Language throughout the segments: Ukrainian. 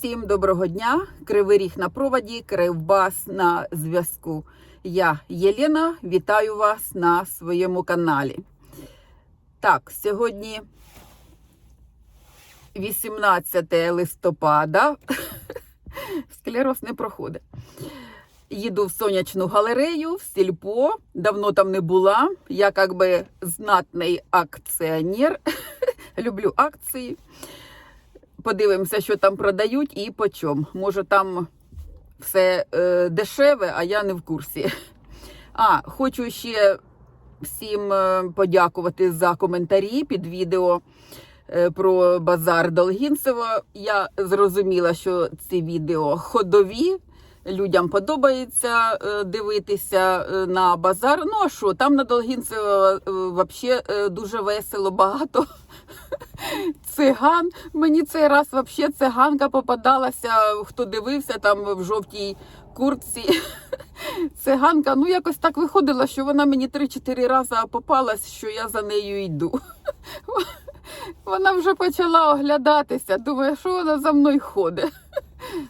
Всім доброго дня! Кривий ріг на проводі, Кривбас на зв'язку. Я Єлена, вітаю вас на своєму каналі. Так, сьогодні 18 листопада. Склероз не проходить. Їду в сонячну галерею, в сільпо. Давно там не була. Я як би знатний акціонер. Люблю акції. Подивимося, що там продають і по чому. Може, там все е, дешеве, а я не в курсі. А, хочу ще всім е, подякувати за коментарі під відео е, про базар Долгінцево. Я зрозуміла, що ці відео ходові. Людям подобається е, дивитися на базар. Ну а що, там на Долгінцево взагалі дуже весело, багато циган. Мені цей раз взагалі циганка попадалася, хто дивився там в жовтій куртці. Циганка, ну якось так виходила, що вона мені 3-4 рази попалась, що я за нею йду. Вона вже почала оглядатися, думає, що вона за мною ходить.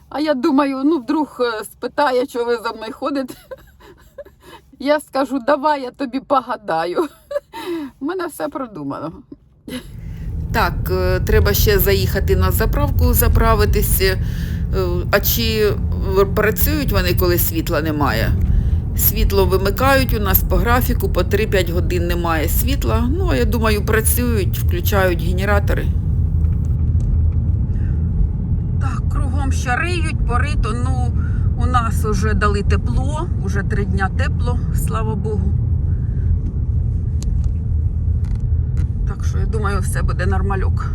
А я думаю, ну вдруг е, спитає, що ви за мною ходите. Я скажу, давай я тобі погадаю. У мене все продумано. Так, е, треба ще заїхати на заправку, заправитися. Е, А чи працюють вони, коли світла немає? Світло вимикають у нас по графіку, по 3-5 годин немає світла. Ну, а я думаю, працюють, включають генератори. Так, кругом ще риють, порито. Ну, у нас вже дали тепло, вже три дня тепло, слава Богу. Так що я думаю, все буде нормальок.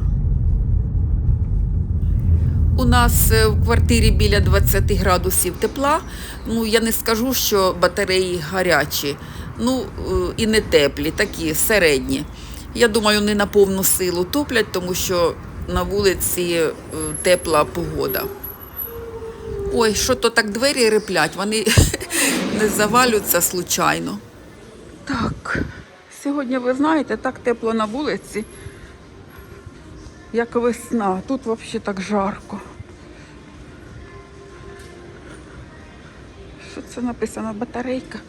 У нас е, в квартирі біля 20 градусів тепла. Ну, я не скажу, що батареї гарячі, ну е, і не теплі, такі середні. Я думаю, не на повну силу топлять, тому що на вулиці е, тепла погода. Ой, що то так двері реплять, вони не завалюються случайно. Так, сьогодні ви знаєте, так тепло на вулиці, як весна. Тут взагалі так жарко. Що це написано? Батарейка.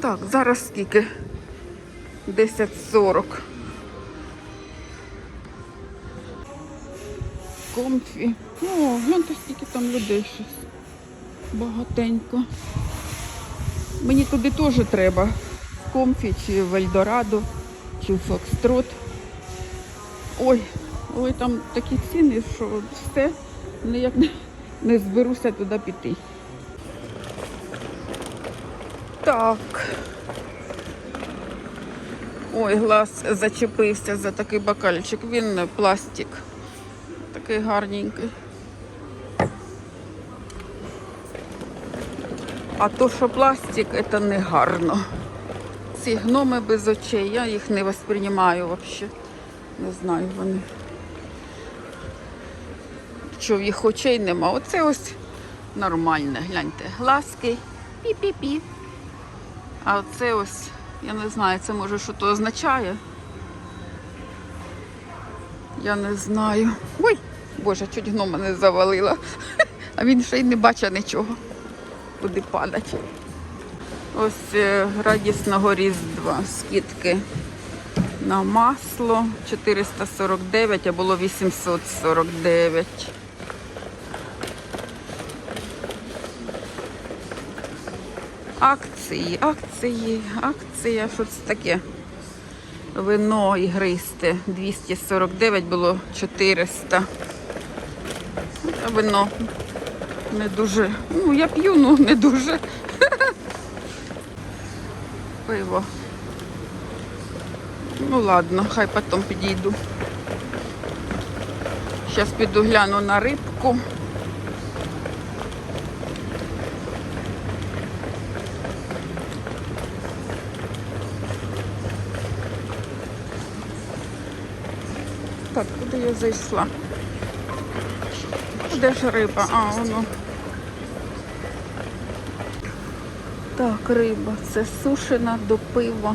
Так, зараз скільки? 10.40. Комфі. О, гляньте, скільки там людей щось. Багатенько. Мені туди теж треба. Комфі, чи в Ельдорадо, чи в Фокстрот. Ой, ой, там такі ціни, що все ніяк не, не зберуся туди піти. Так. Ой, глаз зачепився за такий бокальчик. Він пластик. Такий гарненький. А то, що пластик, це не гарно. Ці гноми без очей, я їх не восприймаю взагалі. Не знаю вони. Що в їх очей нема. Оце ось нормальне. Гляньте. Глазки. Пі-пі-пі. А оце ось, я не знаю, це може що то означає. Я не знаю. Ой, боже, чуть гнома не завалила. А він ще й не бачить нічого. Куди падать. Ось е, радісного різдва. Скидки на масло 449, а було 849. Акції, акції, акція. Що це таке? Вино ігристе 249 було 400. Вино не дуже. Ну, я п'ю, ну не дуже. Пиво. Ну ладно, хай потім підійду. Зараз піду гляну на рибку. Так, куди я зайшла? Де ж риба? А, воно. Так, риба. Це сушена до пива.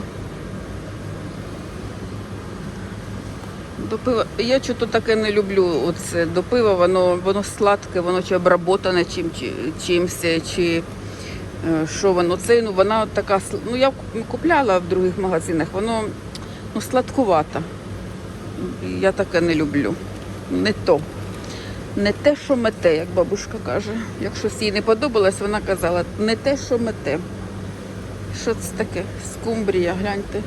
До пива. Я чого таке не люблю. Оце до пива, воно, воно сладке, воно чи обработане чим, чи, чимось, чи е, що воно. Це ну, вона така, ну я купляла в других магазинах, воно ну, сладкувата. Я таке не люблю. Не то. Не те, що мете, як бабушка каже. Якщо їй не подобалось, вона казала, не те, що мете. Що це таке? Скумбрія, гляньте.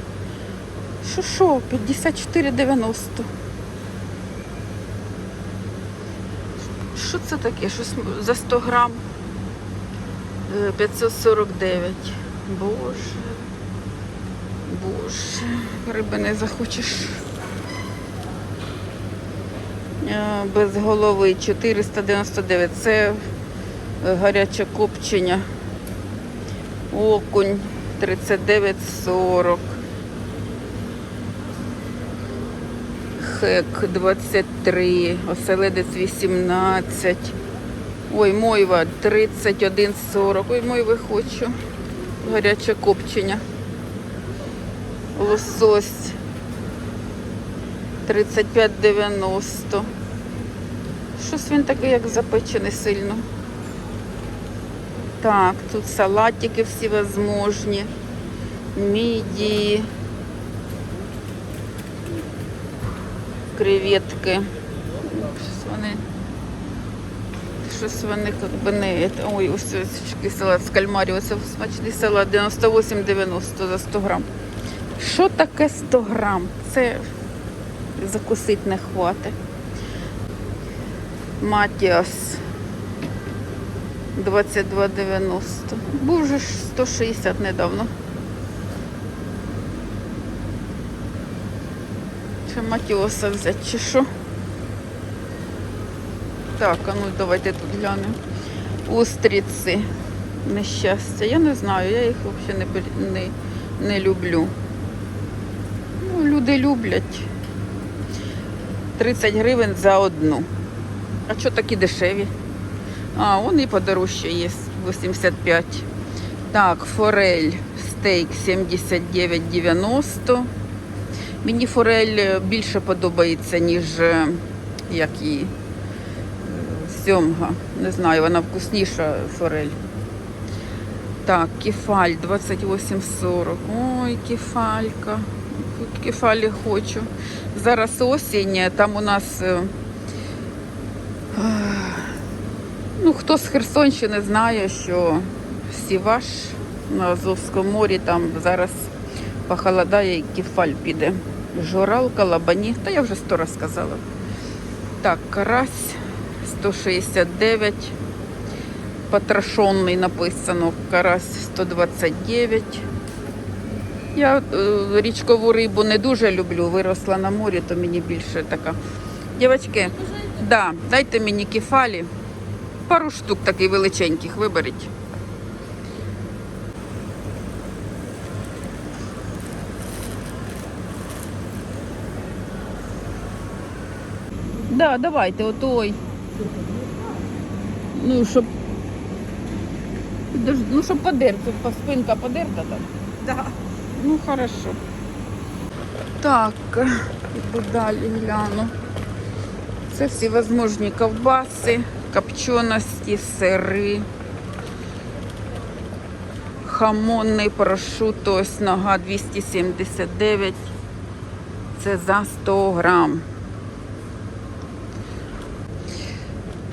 Що що? 54,90. Що це таке? Щось за 100 грам? Е, 549. Боже. Боже. Риби не захочеш. Е, Без голови 499. Це е, гаряче копчення. Окунь 39,40. Хек 23, оселедець 18. Ой, мойва 31,40. Ой, мойви хочу. Гаряче копчення. Лосось 35,90. Щось він такий, як запечений сильно. Так, тут салатики всі возможні. Мідії. Креветки. Щось вони. Щось вони як би не. Ой, ось ось салат з кальмарів. Це смачний салат 98,90 за 100 грам. Що таке 100 грам? Це закусити не хватить. Матіас 22,90. Був же 160 недавно. Чи матіоса взяти, чи що? Так, а ну давайте тут глянемо. Устриці. Нещастя. Я не знаю, я їх взагалі не, не, не люблю. Ну, люди люблять. 30 гривень за одну. А що такі дешеві? А, он і подорожче є, 85. Так, форель, стейк 79,90. Мені форель більше подобається, ніж е, як її е, сьомга. Не знаю, вона вкусніша форель. Так, кефаль 28,40. Ой, кефалька. Тут кефалі хочу. Зараз осінь, там у нас. е, Ну, хто з Херсонщини знає, що Сіваш на Азовському морі там зараз похолодає і кефаль піде. Жоралка, лабані, та я вже сто раз сказала. Так, карась 169. Потрошонний написано. Карась 129. Я е, річкову рибу не дуже люблю. Виросла на морі, то мені більше така. Дівчатки, да, дайте мені кефалі. Пару штук таких величеньких виберіть. Да, давайте, отой. Ну, щоб. Ну, щоб подерти, спинка подерта там. Да. Ну, хорошо. Так, іду далі гляну. Це всі возможні ковбаси, копченості, сири, хамонний прошуто, ось нога 279. Це за 100 грам.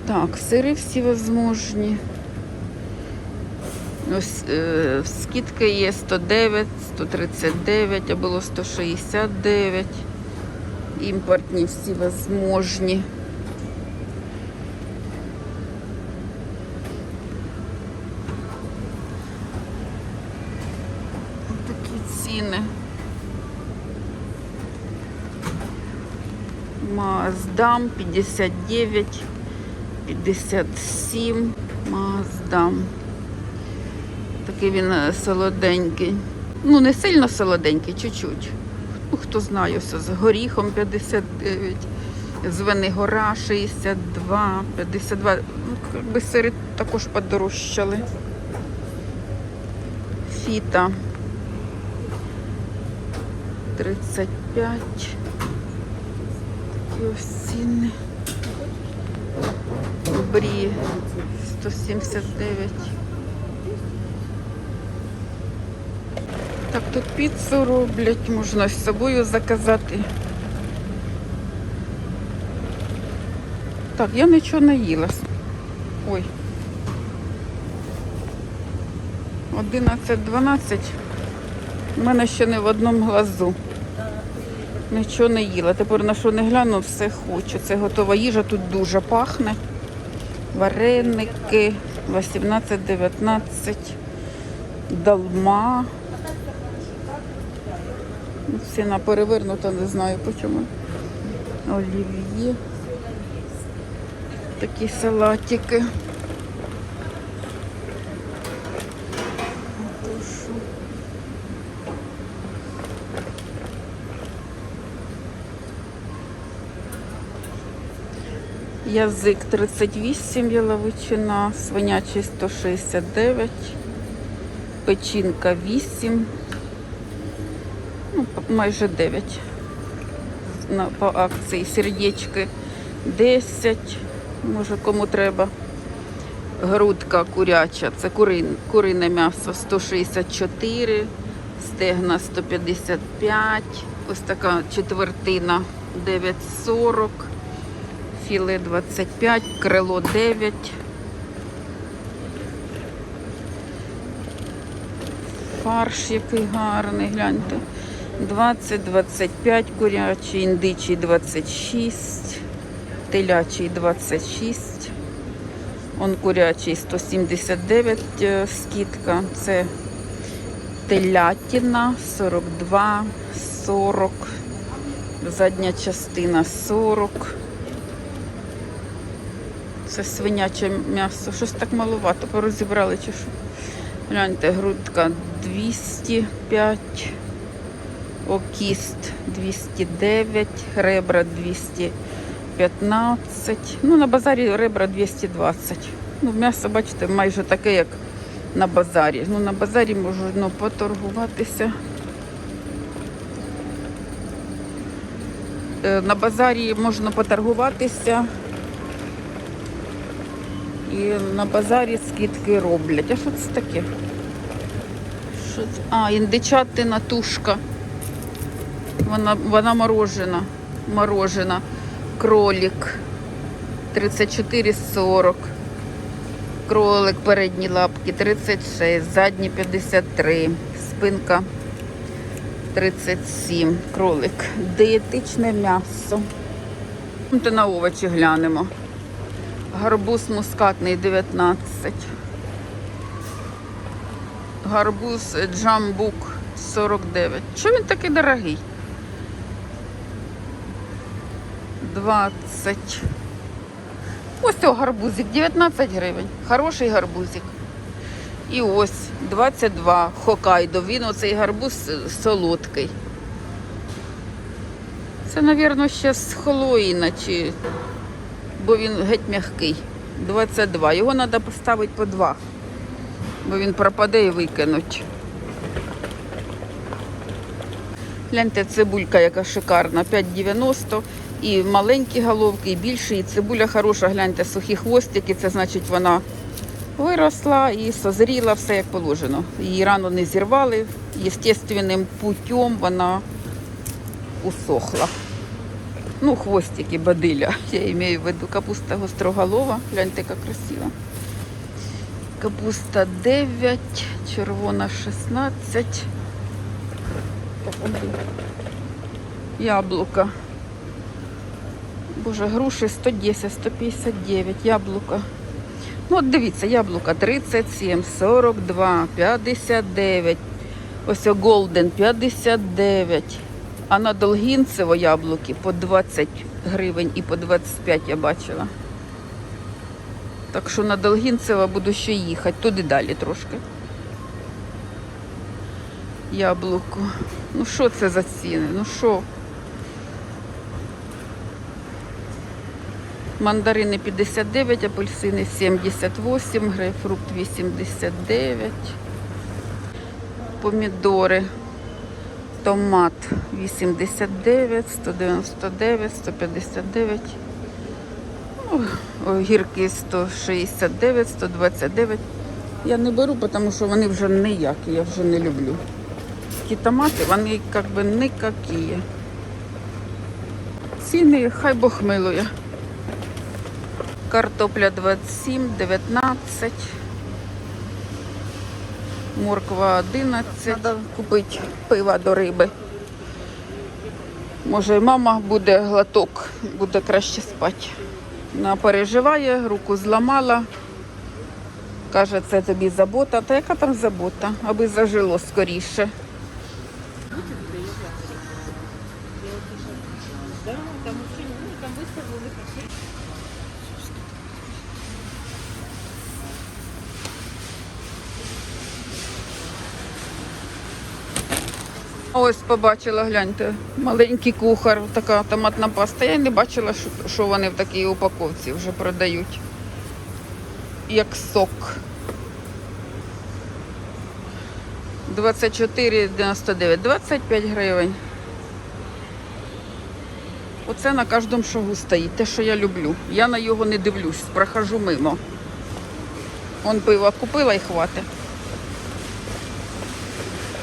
Так, сири всі возможні. Ось е, скидка є 109, 139, а було 169. Імпортні всі возможні. Такі ціни. Маздам 59, 57, Маздам. Такий він е, солоденький. Ну, не сильно солоденький, чуть-чуть. Ну, хто знає, все з горіхом 59, з Венигора 62, 52. Ну, сири також подорожчали. Фіта 35. Такі ось ціни. Брі 179. Тут піцу роблять, можна з собою заказати. Так, я нічого не їла. Ой. 11-12. У мене ще не в одному глазу. Нічого не їла. Тепер на що не гляну, все хочу. Це готова їжа, тут дуже пахне. Вареники 18-19. Долма. Ціна перевернута, не знаю по чому. Олів'є. Такі салатики. Язик 38, яловичина, свинячий 169, печінка 8, ну, п- майже 9 по акції. Сердечки 10, може кому треба. Грудка куряча, це курин, курине м'ясо 164, стегна 155, ось така четвертина 9,40, філе 25, крило 9. Фарш який гарний, гляньте. 20-25 курячий, індичий 26, телячий 26. Он курячий 179 е, скидка. Це телятина 42, 40, задня частина 40. Це свиняче м'ясо. Щось так маловато порозібрали чи що. Гляньте, грудка 205, окіст 209, ребра 215. Ну, на базарі ребра 220. Ну, м'ясо, бачите, майже таке, як на базарі. Ну, на базарі можу ну, поторгуватися. Е, На базарі можна поторгуватися. І на базарі скидки роблять. А що це таке? Що це? А, індичатина тушка. Вона, вона морожена. Морожена. Кролик. 34,40. Кролик передні лапки 36, задні 53, спинка 37. Кролик. Дієтичне м'ясо. Давайте на овочі глянемо. Гарбуз мускатний 19. Гарбуз джамбук 49. Чого він такий дорогий? 20. Ось цього гарбузик 19 гривень. Хороший гарбузик. І ось 22 Хокайдо. Він оцей гарбуз солодкий. Це, мабуть, ще з Хеллоїна, чи... бо він геть м'який. 22. Його треба поставити по 2, бо він пропаде і викинуть. Гляньте, цибулька яка шикарна, 5,90. І маленькі головки, і більші, і цибуля хороша, гляньте, сухі хвостики, це значить вона виросла і созріла, все як положено. Її рано не зірвали, естественним путем вона усохла. Ну, хвостики бадиля, я маю в виду капуста гостроголова, гляньте, яка красива. Капуста 9, червона 16. Яблука. Боже, груші 110, 159, яблука. Ну, от дивіться, яблука 37, 42, 59. Ось Голден 59. А на Долгінцево яблуки по 20 гривень і по 25 я бачила. Так що на Долгінцево буду ще їхати, туди далі трошки. Яблуко. Ну що це за ціни? Ну що? Мандарини 59, апельсини 78, грейпфрукт 89, помідори Томат 89, 199, 159. Ну, Огірки 169, 129. Я не беру, тому що вони вже ніякі, я вже не люблю. Ті томати, вони як би ніякі. Ціни хай Бог милує. Картопля 27, 19. Морква 11. Треба купити пива до риби. Може, і мама буде глоток, буде краще спати. Вона переживає, руку зламала. Каже, це тобі забота. Та яка там забота? Аби зажило скоріше. Ось побачила, гляньте, маленький кухар, така томатна паста. Я не бачила, що, вони в такій упаковці вже продають. Як сок. 24,99, 25 гривень. Оце на кожному шагу стоїть, те, що я люблю. Я на його не дивлюсь, прохожу мимо. Он пиво купила і хватить.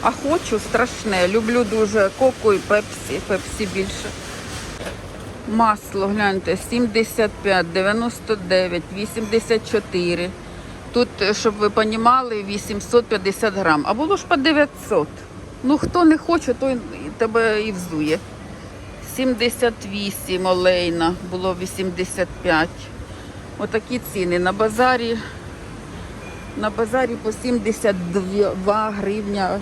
А хочу страшне. Люблю дуже коку і пепсі. Пепсі більше. Масло, гляньте, 75, 99, 84. Тут, щоб ви розуміли, 850 грам. А було ж по 900. Ну, хто не хоче, той тебе і взує. 78 олейна, було 85. Отакі ціни. На базарі, на базарі по 72 гривня.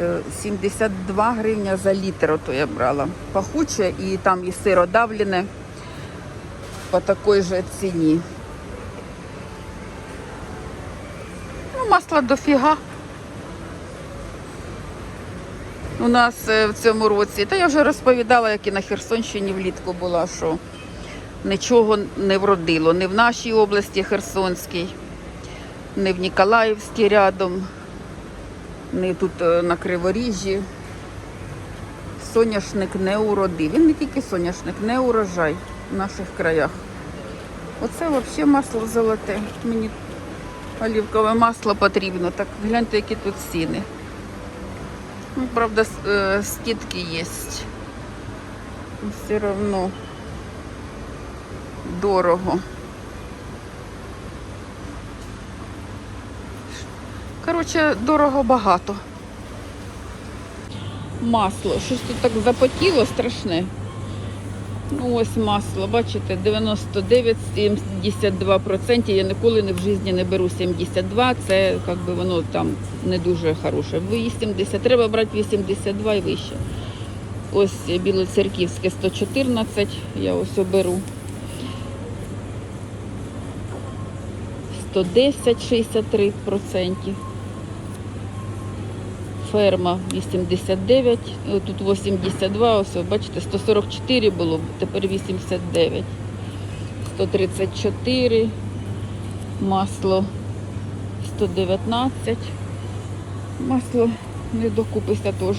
Е, 72 гривня за літр, ото я брала. Пахуче і там і сиродавлене по такій же ціні. Ну, масла дофіга. У нас е, в цьому році, та я вже розповідала, як і на Херсонщині влітку була, що нічого не вродило. Не в нашій області Херсонській, не в Ніколаївській рядом, не тут е, на Криворіжжі. Соняшник не уродив. Він не тільки соняшник, не урожай в наших краях. Оце взагалі масло золоте. Мені олівкове масло потрібно. Так гляньте, які тут ціни. Ну, правда, е, скидки є. Все одно дорого. Коротше, дорого багато. Масло. Щось тут так запотіло страшне. Ну, ось масло, бачите, 99-72%. Я ніколи не в житті не беру 72, це як би воно там не дуже хороше. 80, треба брати 82 і вище. Ось білоцерківське 114, я ось оберу. 110, 63%. Ферма 89, е, тут 82, ось бачите, 144 було, тепер 89. 134, масло 119. Масло не докупися теж.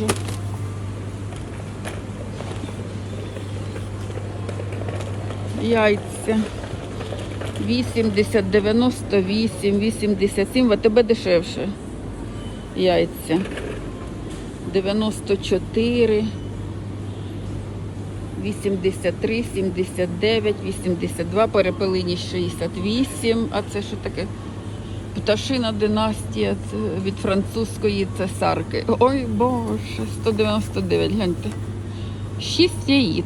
Яйця 80, 98, 87, в АТБ дешевше. Яйця. 94, 83, 79, 82, перепелині 68. А це що таке? Пташина династія це від французької цесарки. Ой боже, 199, гляньте. 6 яїць.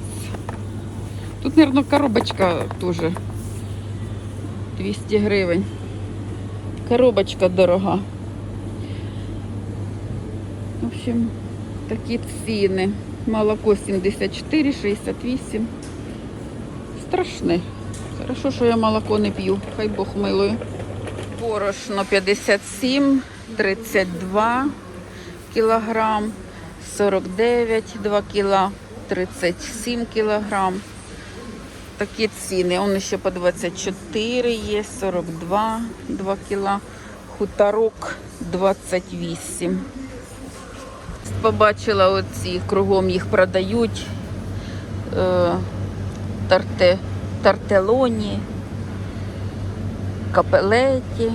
Тут, мабуть, коробочка теж 200 гривень. Коробочка дорога. В общем, такі ціни. Молоко 74, 68. Страшне. Хорошо, що я молоко не п'ю. Хай Бог милує. Борошно 57, 32 кілограм, 49, 2 кіла, 37 кілограм. Такі ціни. Он ще по 24 є, 42, 2 кіла. Хуторок 28. Побачила оці, кругом їх продають. Е, тарте, тартелоні, капелеті.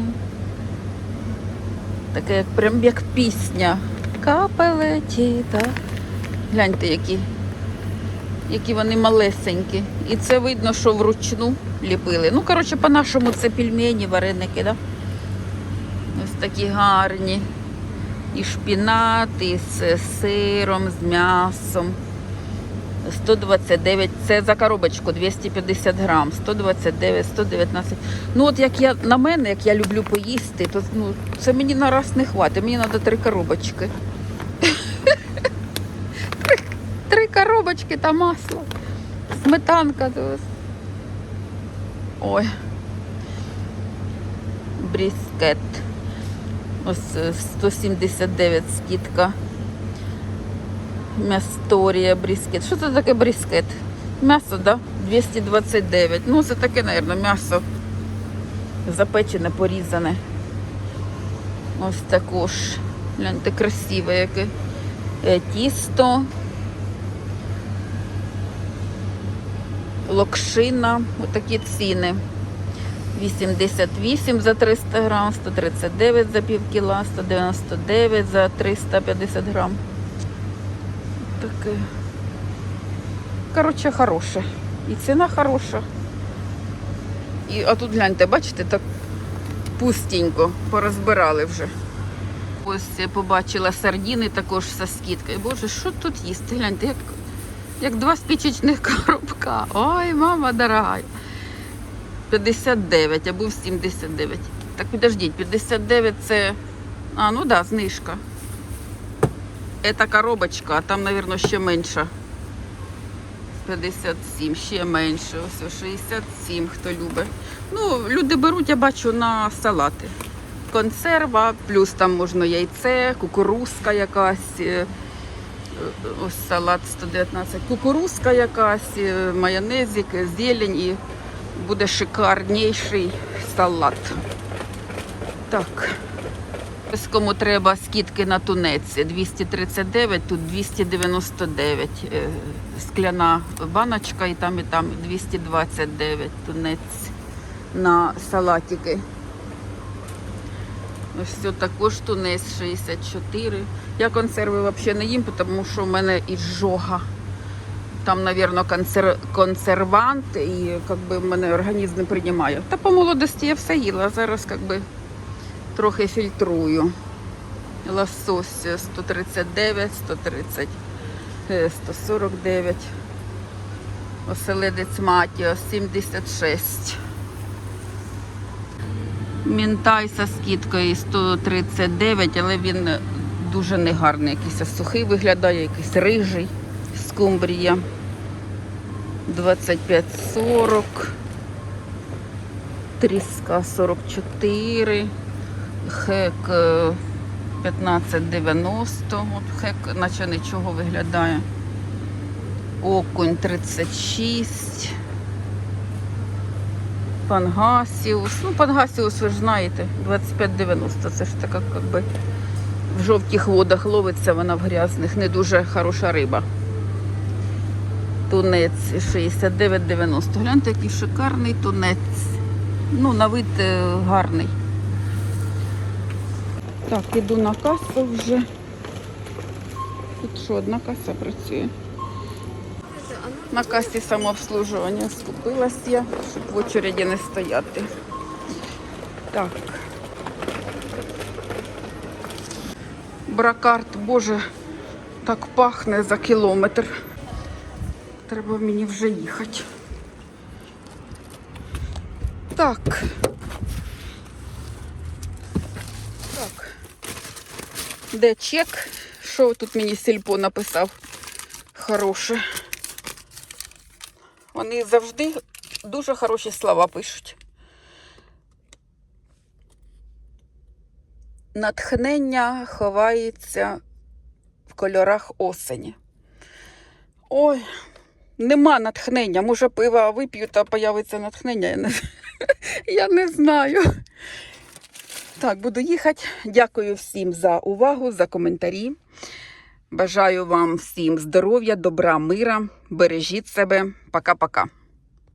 Таке прям як пісня. Капелеті, так. Гляньте, які, які вони малесенькі. І це видно, що вручну ліпили. Ну, коротше, по-нашому це пельмені, вареники, да? Ось такі гарні. І шпінат, і з сиром, з м'ясом. 129, це за коробочку 250 грам, 129, 119. Ну от як я на мене, як я люблю поїсти, то ну, це мені на раз не хватить. Мені треба три коробочки. Три, три коробочки та масло. Сметанка. Ой. Бріскет. Ось е, 179 скидка. М'ясторія, бріскет. Що це таке бріскет? М'ясо, да? 229. Ну, це таке, мабуть, м'ясо запечене, порізане. Ось також. Гляньте, красиве яке. Е, Тісто. Локшина. Отакі ціни. 88 за 300 грам, 139 за пів кіла, 199 за 350 грам. Таке. Коротше, хороше. І ціна хороша. І, а тут гляньте, бачите, так пустенько порозбирали вже. Ось я побачила сардіни також зі скидкою. Боже, що тут їсти? Гляньте, як, як два спічечних коробка. Ой, мама дорога. 59 або 79. Так підождіть, 59 це. А, ну да, знижка. Це коробочка, а там, мабуть, ще менша. 57, ще менше. Ось 67, хто любить. Ну, люди беруть, я бачу, на салати. Консерва, плюс там можна яйце, кукурузка якась. е, Ось салат 119. Кукурузка якась, е, майонезик, зелень і буде шикарніший салат. Так. Кому треба скидки на тунець 239, тут 299 е, скляна баночка і там і там 229 тунець на салатики. Ось також тунець 64. Я консерви взагалі не їм, тому що в мене іжога. Там, мабуть, консер... консервант, і як би, в мене організм не приймає. Та по молодості я все їла, зараз як би, трохи фільтрую. Лосось 139, 130, е, 149. Оселедець Матіо 76. Мінтай зі скидкою 139, але він дуже негарний, якийсь сухий виглядає, якийсь рижий. Скумбрія 25,40. Тріска 44. Хек е, 15,90. От хек, наче нічого виглядає. Окунь 36. Пангасіус. Ну, пангасіус, ви ж знаєте, 25,90. Це ж така, як би, в жовтих водах ловиться вона в грязних. Не дуже хороша риба. Тунець 69,90. Гляньте, який шикарний тунець. Ну, на вид е, гарний. Так, іду на касу вже. Тут що, одна каса працює. На касі самообслужування скупилась я, щоб в очереді не стояти. Так. Бракарт, боже, так пахне за кілометр. Треба мені вже їхати. Так. Так. Де чек? Що тут мені сільпо написав? Хороше. Вони завжди дуже хороші слова пишуть. Натхнення ховається в кольорах осені. Ой, нема натхнення. Може, пива вип'ю та появиться натхнення. Я не, я не знаю. Так, буду їхати. Дякую всім за увагу, за коментарі. Бажаю вам всім здоров'я, добра, мира. Бережіть себе. Пока-пока.